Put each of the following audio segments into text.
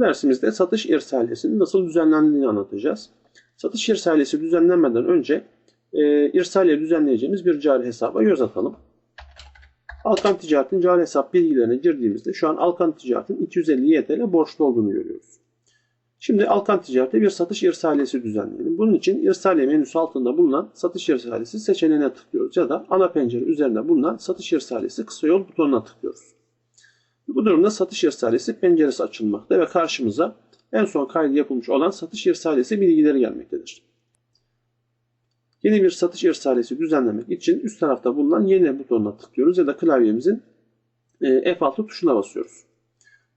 Dersimizde satış irsaliyesinin nasıl düzenlendiğini anlatacağız. Satış irsaliyesi düzenlenmeden önce e, irsaliye düzenleyeceğimiz bir cari hesaba göz atalım. Alkan Ticaret'in cari hesap bilgilerine girdiğimizde şu an Alkan Ticaret'in 250 YTL borçlu olduğunu görüyoruz. Şimdi Alkan Ticaret'e bir satış irsaliyesi düzenleyelim. Bunun için irsaliye menüsü altında bulunan satış irsaliyesi seçeneğine tıklıyoruz ya da ana pencere üzerinde bulunan satış irsaliyesi kısa yol butonuna tıklıyoruz. Bu durumda satış irsaliyesi penceresi açılmakta ve karşımıza en son kaydı yapılmış olan satış irsaliyesi bilgileri gelmektedir. Yeni bir satış irsaliyesi düzenlemek için üst tarafta bulunan yeni butonuna tıklıyoruz ya da klavyemizin e, F6 tuşuna basıyoruz.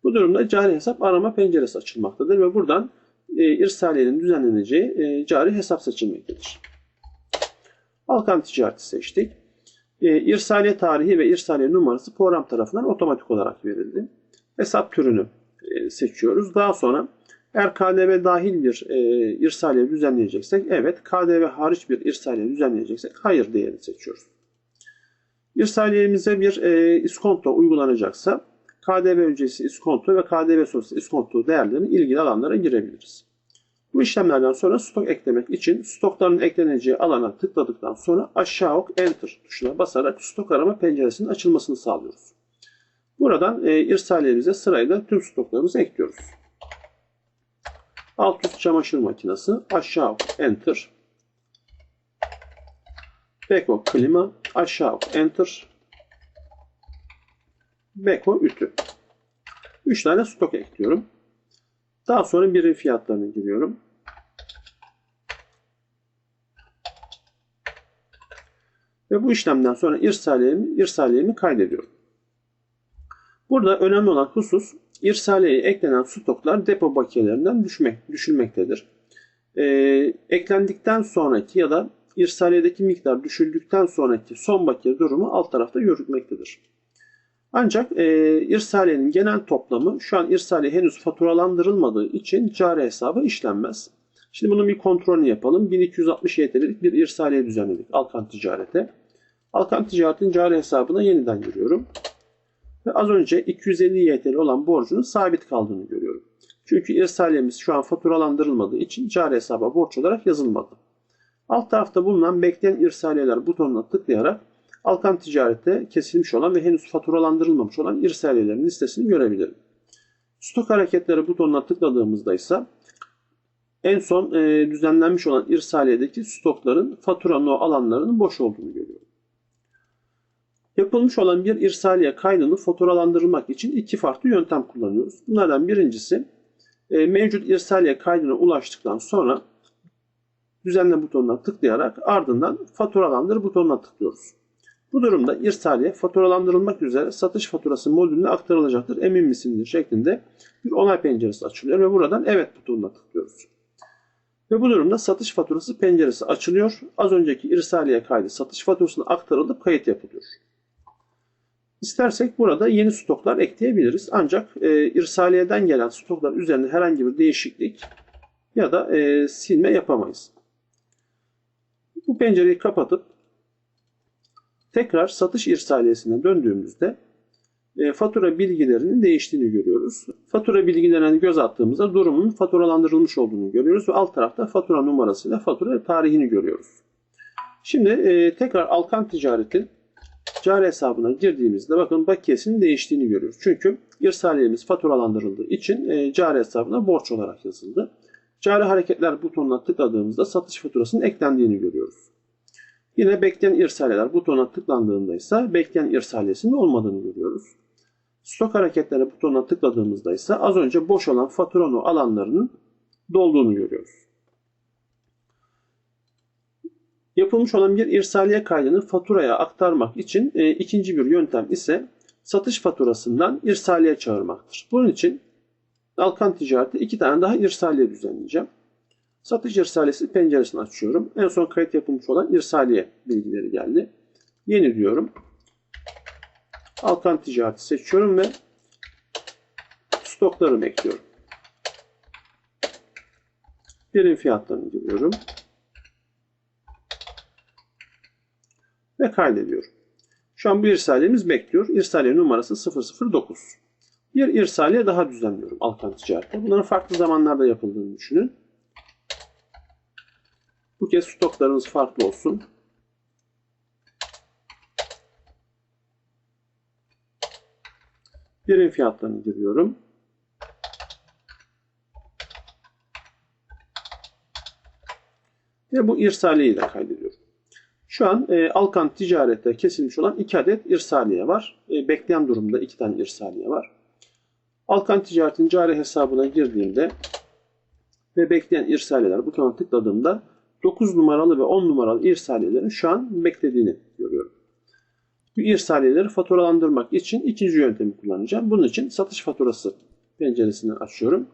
Bu durumda cari hesap arama penceresi açılmaktadır ve buradan e, irsaliyenin düzenleneceği e, cari hesap seçilmektedir. Alkan ticareti seçtik. E, tarihi ve irsaliye numarası program tarafından otomatik olarak verildi. Hesap türünü e, seçiyoruz. Daha sonra eğer KDV dahil bir e, irsaliye düzenleyeceksek evet, KDV hariç bir irsaliye düzenleyeceksek hayır değerini seçiyoruz. İrsaliyemize bir e, iskonto uygulanacaksa KDV ücreti iskonto ve KDV sonrası iskonto değerlerini ilgili alanlara girebiliriz. Bu işlemlerden sonra stok eklemek için stokların ekleneceği alana tıkladıktan sonra aşağı ok Enter tuşuna basarak stok arama penceresinin açılmasını sağlıyoruz. Buradan e, irsaliyemize sırayla tüm stoklarımızı ekliyoruz. Alt üst çamaşır makinesi aşağı ok Enter. Beko klima aşağı ok Enter. Beko ütü. 3 tane stok ekliyorum. Daha sonra birim fiyatlarına giriyorum. Ve bu işlemden sonra irsaliyemi, irsaliyemi kaydediyorum. Burada önemli olan husus irsaliyeye eklenen stoklar depo bakiyelerinden düşmek, düşülmektedir. Ee, eklendikten sonraki ya da irsaliyedeki miktar düşüldükten sonraki son bakiye durumu alt tarafta yürütmektedir. Ancak e, irsaliyenin genel toplamı şu an irsaliye henüz faturalandırılmadığı için cari hesaba işlenmez. Şimdi bunun bir kontrolünü yapalım. 1260 YTL'lik bir irsaliye düzenledik Alkan Ticaret'e. Alkan Ticaret'in cari hesabına yeniden giriyorum. Ve az önce 250 YTL olan borcunun sabit kaldığını görüyorum. Çünkü irsaliyemiz şu an faturalandırılmadığı için cari hesaba borç olarak yazılmadı. Alt tarafta bulunan bekleyen irsaliyeler butonuna tıklayarak Alkan Ticaret'te kesilmiş olan ve henüz faturalandırılmamış olan irsaliyelerin listesini görebilirim. Stok hareketleri butonuna tıkladığımızda ise en son e, düzenlenmiş olan irsaliyedeki stokların fatura no alanlarının boş olduğunu görüyorum. Yapılmış olan bir irsaliye kaydını faturalandırmak için iki farklı yöntem kullanıyoruz. Bunlardan birincisi e, mevcut irsaliye kaydına ulaştıktan sonra düzenle butonuna tıklayarak ardından faturalandır butonuna tıklıyoruz. Bu durumda irsaliye faturalandırılmak üzere satış faturası modülüne aktarılacaktır emin misindir şeklinde bir onay penceresi açılıyor ve buradan evet butonuna tıklıyoruz. Ve bu durumda satış faturası penceresi açılıyor. Az önceki irsaliye kaydı satış faturasına aktarılıp kayıt yapılıyor. İstersek burada yeni stoklar ekleyebiliriz. Ancak e, irsaliyeden gelen stoklar üzerinde herhangi bir değişiklik ya da e, silme yapamayız. Bu pencereyi kapatıp tekrar satış irsaliyesine döndüğümüzde e, fatura bilgilerinin değiştiğini görüyoruz. Fatura bilgilerine göz attığımızda durumun faturalandırılmış olduğunu görüyoruz ve alt tarafta fatura numarasıyla fatura tarihini görüyoruz. Şimdi e, tekrar Alkan Ticaret'in cari hesabına girdiğimizde bakın bakiyesinin değiştiğini görüyoruz. Çünkü irsaliyemiz faturalandırıldığı için e, cari hesabına borç olarak yazıldı. Cari hareketler butonuna tıkladığımızda satış faturasının eklendiğini görüyoruz. Yine bekleyen irsaliyeler butonuna tıklandığında ise bekleyen irsaliyesinin olmadığını görüyoruz. Stok hareketleri butonuna tıkladığımızda ise az önce boş olan faturano alanlarının dolduğunu görüyoruz. Yapılmış olan bir irsaliye kaydını faturaya aktarmak için e, ikinci bir yöntem ise satış faturasından irsaliye çağırmaktır. Bunun için Alkan Ticaret'te iki tane daha irsaliye düzenleyeceğim. Satış irsaliyesi penceresini açıyorum. En son kayıt yapılmış olan irsaliye bilgileri geldi. Yeni diyorum. Alkan Ticaret'i seçiyorum ve stoklarımı ekliyorum. Birim fiyatlarını giriyorum. Ve kaydediyorum. Şu an bu irsaliyemiz bekliyor. İrsaliye numarası 009. Bir irsaliye daha düzenliyorum Alkan Ticaret'te. Bunların farklı zamanlarda yapıldığını düşünün. Bu kez stoklarınız farklı olsun. Birim fiyatlarını giriyorum. Ve bu irsaliyeyi de kaydediyorum. Şu an e, Alkan ticarette kesilmiş olan 2 adet irsaliye var. E, bekleyen durumda 2 tane irsaliye var. Alkan ticaretin cari hesabına girdiğimde ve bekleyen irsaliyeler butona tıkladığımda 9 numaralı ve 10 numaralı irsaliyelerin şu an beklediğini görüyorum. Bu irsaliyeleri faturalandırmak için ikinci yöntemi kullanacağım. Bunun için satış faturası penceresinden açıyorum.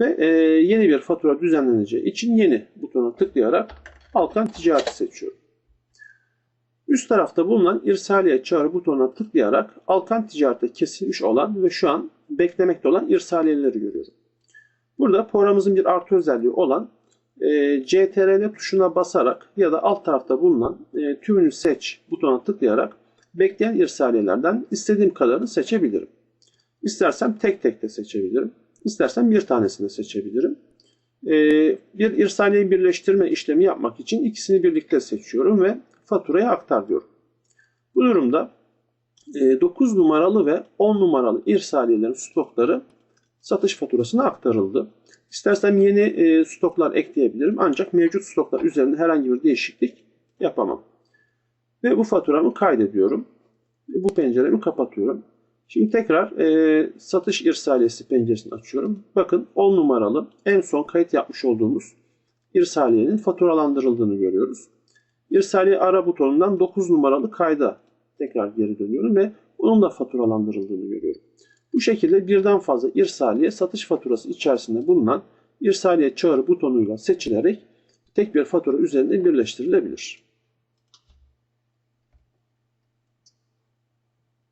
Ve e, yeni bir fatura düzenleneceği için yeni butona tıklayarak Alkan Ticareti seçiyorum. Üst tarafta bulunan irsaliye çağrı butonuna tıklayarak Alkan Ticaret'te kesilmiş olan ve şu an beklemekte olan irsaliyeleri görüyorum. Burada programımızın bir artı özelliği olan e, CTRL tuşuna basarak ya da alt tarafta bulunan e, tümünü seç butonuna tıklayarak bekleyen irsaliyelerden istediğim kadarını seçebilirim. İstersem tek tek de seçebilirim. İstersem bir tanesini seçebilirim. E, bir irsaliyeyi birleştirme işlemi yapmak için ikisini birlikte seçiyorum ve faturaya aktar diyorum. Bu durumda 9 numaralı ve 10 numaralı irsaliyelerin stokları satış faturasına aktarıldı. İstersem yeni e, stoklar ekleyebilirim ancak mevcut stoklar üzerinde herhangi bir değişiklik yapamam. Ve bu faturamı kaydediyorum. Bu penceremi kapatıyorum. Şimdi tekrar e, satış irsaliyesi penceresini açıyorum. Bakın 10 numaralı en son kayıt yapmış olduğumuz irsaliyenin faturalandırıldığını görüyoruz. İrsaliye ara butonundan 9 numaralı kayda tekrar geri dönüyorum ve onun da faturalandırıldığını görüyorum. Bu şekilde birden fazla irsaliye satış faturası içerisinde bulunan irsaliye çağrı butonuyla seçilerek tek bir fatura üzerinde birleştirilebilir.